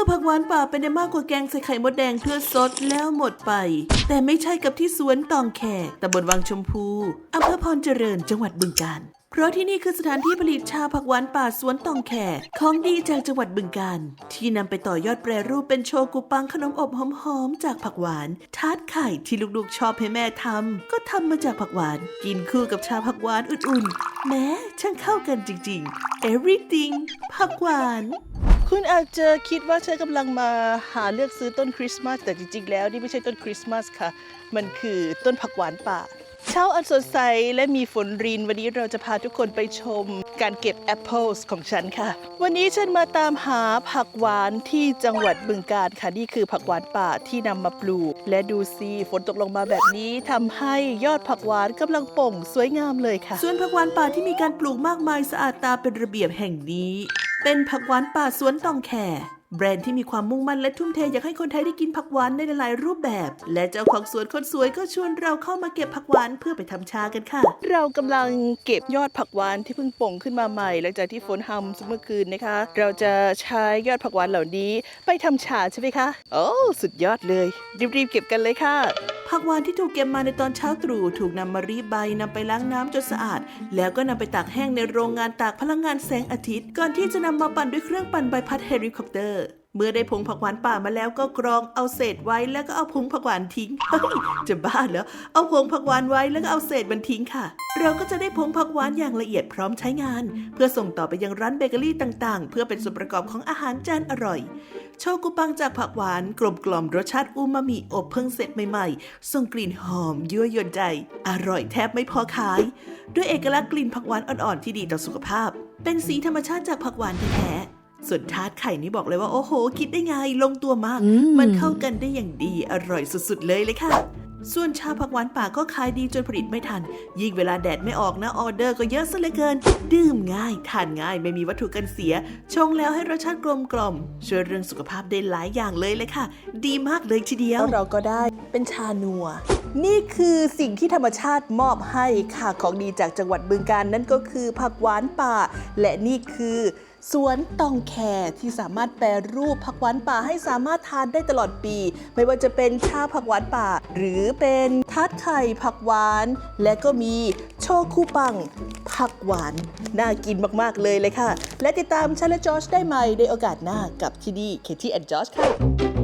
อผักหวานป่าเป็นได้มากกว่าแกงใส่ไข่มดแดงเพื่อซดแล้วหมดไป แต่ไม่ใช่กับที่สวนตองแขกตำบลวังชมพูอำเภอพรเจริญจังหวัดบึงกาฬเพราะที่นี่คือสถานที่ผลิตชาผักหวานป่าสวนตองแขของดีจากจังหวัดบึงกาฬที่นำไปต่อยอดแปรรูปเป็นโชกุปังขนมอบหอมๆจากผักหวาน ทาร์ตไข่ที่ลูกๆชอบให้แม่ทำก็ทำมาจากผักหวาน กินคู่กับชาผักหวานอุ่นๆ แม้ช่างเข้ากันจริงๆ everything ผักหวาน คุณอาจจะคิดว่าฉันกำลังมาหาเลือกซื้อต้นคริสต์มาสแต่จริงๆ แล้วนี่ไม่ใช่ต้นคริสต์มาสค่ะ มันคือต้นผักหวานป่า เช้าอันสดใสและมีฝนรินวันนี้เราจะพาทุกคนไปชมการเก็บแอปเปิลของฉันค่ะ วันนี้ฉันมาตามหาผักหวานที่จังหวัดบึงกาฬค่ะ นี่คือผักหวานป่าที่นำมาปลูก และดูสิฝนตกลงมาแบบนี้ทำให้ยอดผักหวานกำลังโป่งสวยงามเลยค่ะสวนผักหวานป่าที่มีการปลูกมากมายสะอาดตาเป็นระเบียบแห่งนี้ เป็นผักหวานป่าสวนตองแคแบรนด์ที่มีความมุ่งมั่นและทุ่มเทอยากให้คนไทยได้กินผักหวานในหลายๆรูปแบบ และเจ้าของสวนคนสวยก็ชวนเราเข้ามาเก็บผักหวานเพื่อไปทำชากันค่ะ เรากำลังเก็บยอดผักหวานที่เพิ่งป่งขึ้นมาใหม่ หลังจากที่ฝนทำเมื่อคืนนะคะ เราจะใช้ยอดผักหวานเหล่านี้ ไปทำชาใช่ไหมคะ โอ้สุดยอดเลย รีบๆเก็บกันเลยค่ะ ผักหวานที่ถูกเก็บมาในตอนเช้าตรู่ถูกนำมารีบใบนำไปล้างน้ำจนสะอาด แล้วก็นำไปตากแห้งในโรงงานตากพลังงานแสงอาทิตย์ ก่อนที่จะนำมาปั่นด้วยเครื่องปั่นใบพัดเฮลิคอปเตอร์ เมื่อได้ผงผักหวานป่ามาแล้วก็กรองเอาเศษไว้แล้วก็เอาผงผักหวานทิ้งเฮ้ยจะบ้าเหรอเอาผงผักหวานไว้แล้วก็เอาเศษมันทิ้งค่ะ เราก็จะได้ผงผักหวานอย่างละเอียดพร้อมใช้งาน เพื่อส่งต่อไปยังร้านเบเกอรี่ต่างๆ เพื่อเป็นส่วนประกอบของอาหารจานอร่อย โชกุปังจากผักหวานกลมกล่อมรสชาติอูมามิอบเพิ่งเสร็จใหม่ๆส่งกลิ่นหอมยั่วยวนใจ อร่อยแทบไม่พอขาย ด้วยเอกลักษณ์กลิ่นผักหวานอ่อนๆที่ดีต่อสุขภาพ เป็นสีธรรมชาติจากผักหวานแท้ๆ ส่วนทาร์ตไข่นี่บอกเลยว่าโอ้โห คิดได้ไงลงตัวมาก มันเข้ากันได้อย่างดีอร่อยสุดๆเลยเลยค่ะ ส่วนชาผักหวานป่าก็ขายดีจนผลิตไม่ทัน ยิ่งเวลาแดดไม่ออกนะออเดอร์ก็เยอะซะเหลือเกิน ดื่มง่ายทานง่ายไม่มีวัตถุกันเสีย ชงแล้วให้รสชาติกลมกล่อมช่วยเรื่องสุขภาพได้หลายอย่างเลยเลยค่ะ ดีมากเลยทีเดียวแล้วเราก็ได้เป็นชานัว นี่คือสิ่งที่ธรรมชาติมอบให้ค่ะของดีจากจังหวัดบึงการนั่นก็คือผักหวานป่า และนี่คือ สวนตองแคที่สามารถแปรรูปผักหวานป่าให้สามารถทานได้ตลอดปี ไม่ว่าจะเป็นชาผักหวานป่า หรือเป็นทัดไข่ผักหวาน และก็มีโชคูปัง ผักหวาน น่ากินมากๆเลยเลยค่ะ และติดตามชันและจอชได้ใหม่ในโอกาสหน้ากับที่นี่เคที่แอนด์จอชค่ะ